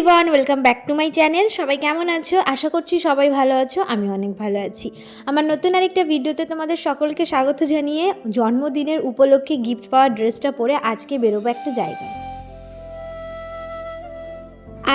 Everyone welcome back to my channel সবাই কেমন আছো? আশা করছি সবাই ভালো আছো, আমি অনেক ভালো আছি। আমার নতুন আরেকটা ভিডিওতে তোমাদের সকলকে স্বাগত জানিয়ে জন্মদিনের উপলক্ষে গিফট পাওয়ার ড্রেসটা পরে আজকে বেরোবো একটা জায়গায়।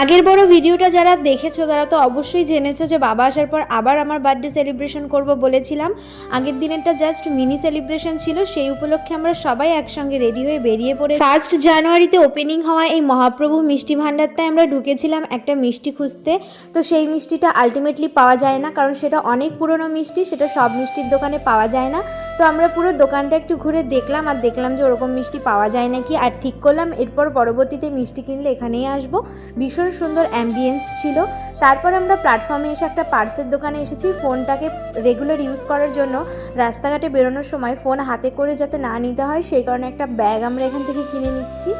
আগের বড় ভিডিওটা যারা দেখেছ, তারা তো অবশ্যই জেনেছো যে বাবা আসার পর আবার আমার বার্থডে সেলিব্রেশন করব বলেছিলাম। আগের দিনেরটা জাস্ট মিনি সেলিব্রেশন ছিল, সেই উপলক্ষে আমরা সবাই একসঙ্গে রেডি হয়ে বেরিয়ে পড়ে ফার্স্ট জানুয়ারিতে ওপেনিং হওয়া এই মহাপ্রভু মিষ্টি ভাণ্ডারটায় আমরা ঢুকেছিলাম একটা মিষ্টি খুঁজতে। তো সেই মিষ্টিটা আলটিমেটলি পাওয়া যায় না, কারণ সেটা অনেক পুরনো মিষ্টি, সেটা সব মিষ্টির দোকানে পাওয়া যায় না। তো আমরা পুরো দোকানটা একটু ঘুরে দেখলাম আর দেখলাম যে ওরকম মিষ্টি পাওয়া যায় নাকি। আর ঠিক করলাম, এরপর পরবর্তীতে মিষ্টি কিনলে এখানেই আসব। ভীষণ সুন্দর অ্যাম্বিয়েন্স ছিল। তারপর আমরা প্ল্যাটফর্মে এসে একটা পার্সের দোকানে এসেছি। ফোনটাকে রেগুলার ইউজ করার জন্য রাস্তাঘাটে বেরোনোর সময় ফোন হাতে করে যাতে না নিতে হয়, সেই কারণে একটা ব্যাগ আমরা এখান থেকে কিনে নিচ্ছি।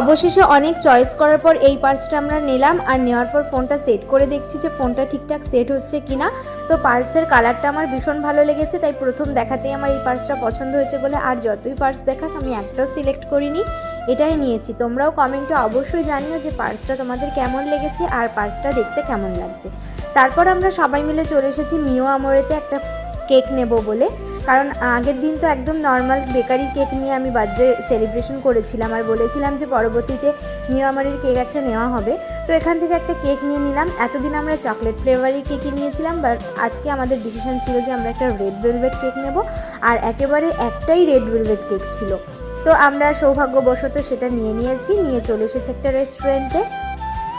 অবশেষে অনেক চয়েস করার পর এই পার্সটা আমরা নিলাম আর নেওয়ার পর ফোনটা সেট করে দেখছি যে ফোনটা ঠিকঠাক সেট হচ্ছে কিনা। তো পার্সের কালারটা আমার ভীষণ ভালো লেগেছে, তাই প্রথম দেখাতেই আমার এই পার্সটা পছন্দ হয়েছে বলে আর যতই পার্স দেখাক আমি একটাও সিলেক্ট করিনি, এটাই নিয়েছি। তোমরাও কমেন্টে অবশ্যই জানিও যে পার্সটা তোমাদের কেমন লেগেছে আর পার্সটা দেখতে কেমন লাগছে। তারপর আমরা সবাই মিলে চলে এসেছি মিও আমরেতে একটা কেক নেব বলে। কারণ আগের দিন তো একদম নর্মাল বেকারি কেক নিয়ে আমি বার্থডে সেলিব্রেশন করেছিলাম আর বলেছিলাম যে পরবর্তীতে নিউ আমারের কেক একটা নেওয়া হবে। তো এখান থেকে একটা কেক নিয়ে নিলাম। এতদিন আমরা চকলেট ফ্লেভারের কেকই নিয়েছিলাম বাট আজকে আমাদের ডিসিশন ছিল যে আমরা একটা রেড ভেলভেট কেক নেব। আর একেবারে একটাই রেড ভেলভেট কেক ছিল। তো আমরা সৌভাগ্যবশত সেটা নিয়ে নিয়েছি। নিয়ে চলে এসেছি একটা রেস্টুরেন্টে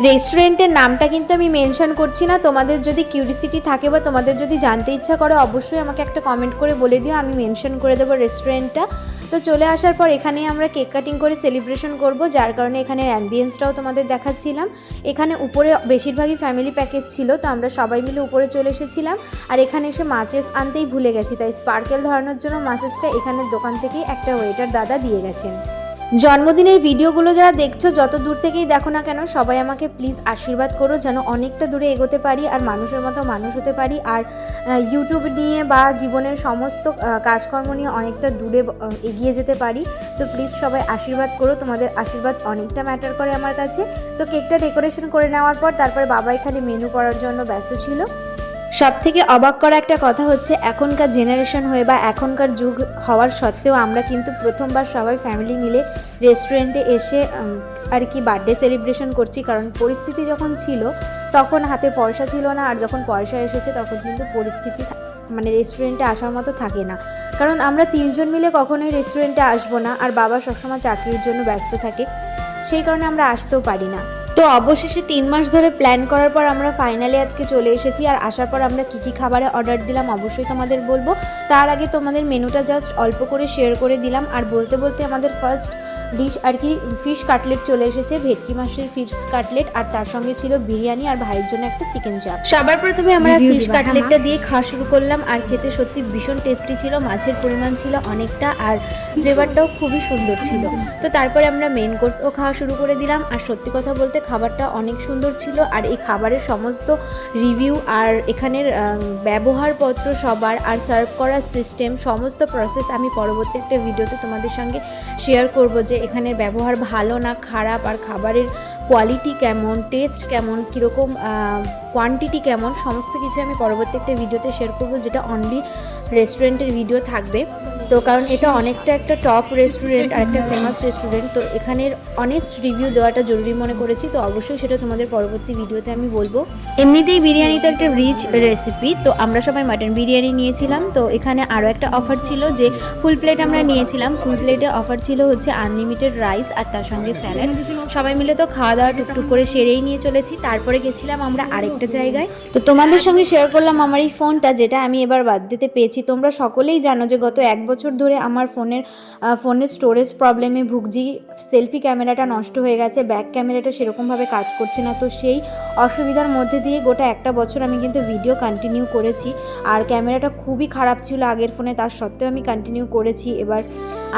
রেস্টুরেন্টের নামটা কিন্তু আমি মেনশন করছি না। তোমাদের যদি কিউরিসিটি থাকে বা তোমাদের যদি জানতে ইচ্ছা করে, অবশ্যই আমাকে একটা কমেন্ট করে বলে দিও। আমি মেনশন করে দেবো রেস্টুরেন্টটা তো চলে আসার পর এখানে আমরা কেক কাটিং করে সেলিব্রেশন করব, যার কারণে এখানে অ্যাম্বিয়েন্সটাও তোমাদের দেখাচ্ছিলাম। এখানে উপরে বেশিরভাগই ফ্যামিলি প্যাকেজ ছিল, তো আমরা সবাই মিলে উপরে চলে এসেছিলাম। আর এখানে এসে মাছেস আনতেই ভুলে গেছি, তাই স্পার্কেল ধরানোর জন্য মাছেসটা এখানের দোকান থেকেই একটা ওয়েটার দাদা দিয়ে গেছেন। জন্মদিনের ভিডিওগুলো যারা দেখছ, যত দূর থেকেই দেখো না কেন, সবাই আমাকে প্লিজ আশীর্বাদ করো যেন অনেকটা দূরে এগোতে পারি আর মানুষের মতো মানুষ হতে পারি আর ইউটিউব নিয়ে বা জীবনের সমস্ত কাজকর্ম নিয়ে অনেকটা দূরে এগিয়ে যেতে পারি। তো প্লিজ সবাই আশীর্বাদ করো, তোমাদের আশীর্বাদ অনেকটা ম্যাটার করে আমার কাছে। তো কেকটা ডেকোরেশন করে নেওয়ার পর তারপরে বাবা এখানে মেনু করার জন্য ব্যস্ত ছিল। সব থেকে অবাক করা একটা কথা হচ্ছে, এখনকার জেনারেশন হয়ে বা এখনকার যুগ হওয়ার সত্ত্বেও আমরা কিন্তু প্রথমবার সবাই ফ্যামিলি মিলে রেস্টুরেন্টে এসে আর কি বার্থডে সেলিব্রেশন করছি। কারণ পরিস্থিতি যখন ছিল, তখন হাতে পয়সা ছিল না। আর যখন পয়সা এসেছে, তখন কিন্তু পরিস্থিতি মানে রেস্টুরেন্টে আসার মতো থাকে না। কারণ আমরা তিনজন মিলে কখনোই রেস্টুরেন্টে আসব না। আর বাবা সবসময় চাকরির জন্য ব্যস্ত থাকে। সেই কারণে আমরা আসতেও পারি না। তো অবশেষে তিন মাস ধরে প্ল্যান করার পর আমরা ফাইনালি আজকে চলে এসেছি আর আসার পর আমরা কী কী খাবারে অর্ডার দিলাম অবশ্যই তোমাদের বলব। তার আগে তোমাদের মেনুটা জাস্ট অল্প করে শেয়ার করে দিলাম আর বলতে বলতে আমাদের ফার্স্ট ডিশ আর কি ফিশ কাটলেট চলে এসেছে ভেটকি মাছের ফিশ কাটলেট আর তার সঙ্গে ছিল বিরিয়ানি আর ভাইয়ের জন্য একটা চিকেন চাপ সবার প্রথমে আমরা ফিশ কাটলেটটা দিয়ে খাওয়া শুরু করলাম আর খেতে সত্যি ভীষণ টেস্টি ছিল মাছের পরিমাণ ছিল অনেকটা আর ফ্লেভারটাও খুবই সুন্দর ছিল। তো তারপরে আমরা মেন কোর্সও খাওয়া শুরু করে দিলাম। আর সত্যি কথা বলতে খাবারটা অনেক সুন্দর ছিল আর এই খাবারের সমস্ত রিভিউ আর এখানের ব্যবহারপত্র সবার আর সার্ভ করার সিস্টেম সমস্ত প্রসেস আমি পরবর্তী একটা ভিডিওতে তোমাদের সঙ্গে শেয়ার করব যে এখানের ব্যবহার ভালো না খারাপ আর খাবারের কোয়ালিটি কেমন টেস্ট কেমন, কীরকম কোয়ান্টিটি কেমন, সমস্ত কিছু আমি পরবর্তী একটা ভিডিওতে শেয়ার করব, যেটা অনলি রেস্টুরেন্টের ভিডিও থাকবে। তো কারণ এটা অনেকটা একটা টপ রেস্টুরেন্ট আর একটা ফেমাস রেস্টুরেন্ট তো এখানের অনেস্ট রিভিউ দেওয়াটা জরুরি মনে করেছি। তো অবশ্যই সেটা তোমাদের পরবর্তী ভিডিওতে আমি বলব। এমনিতেই বিরিয়ানি তো একটা রিচ রেসিপি তো আমরা সবাই মাটন বিরিয়ানি নিয়েছিলাম। তো এখানে আরও একটা অফার ছিল যে ফুল প্লেট আমরা নিয়েছিলাম। ফুল প্লেটে অফার ছিল হচ্ছে আনলিমিটেড রাইস আর তার সঙ্গে স্যালাড সবাই মিলে তো খাওয়া দাওয়া টুকটুক করে সেরেই নিয়ে চলেছি। তারপরে গেছিলাম আমরা আরেকটা জায়গায়। তো তোমাদের সঙ্গে শেয়ার করলাম আমার এই ফোনটা যেটা আমি এবার বার্থডেতে পেয়েছি। তোমরা সকলেই জানো যে গত এক বছর ধরে আমার ফোনের ফোনের স্টোরেজ প্রবলেমে ভুগছি। সেলফি ক্যামেরাটা নষ্ট হয়ে গেছে ব্যাক ক্যামেরাটা সেরকমভাবে কাজ করছে না। তো সেই অসুবিধার মধ্যে দিয়ে গোটা একটা বছর আমি কিন্তু ভিডিও কন্টিনিউ করেছি। আর ক্যামেরাটা খুবই খারাপ ছিল আগের ফোনে তার সত্ত্বেও আমি কন্টিনিউ করেছি। এবার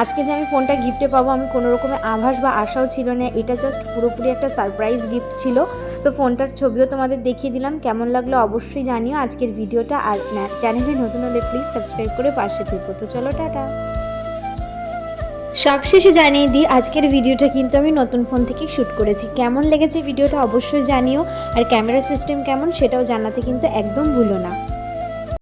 আজকে যে আমি ফোনটা গিফটে পাবো, আমি কোনো রকমের আভাস বা আশাও ছিল না। এটা জাস্ট পুরোপুরি একটা সারপ্রাইজ গিফট ছিল। তো ফোনটার ছবিও তোমাদের দেখিয়ে দিলাম। কেমন লাগল অবশ্যই জানিও আজকের ভিডিওটা। আর চ্যানেলে নতুন হলে প্লিজ সাবস্ক্রাইব করে পাশে থেকো। তো চলো, টাটা। সবশেষে জানিয়ে দিই, আজকের ভিডিওটা কিন্তু আমি নতুন ফোন থেকে শ্যুট করেছি। কেমন লেগেছে ভিডিওটা অবশ্যই জানিও। আর ক্যামেরা সিস্টেম কেমন সেটাও জানাতে কিন্তু একদম ভুলো না।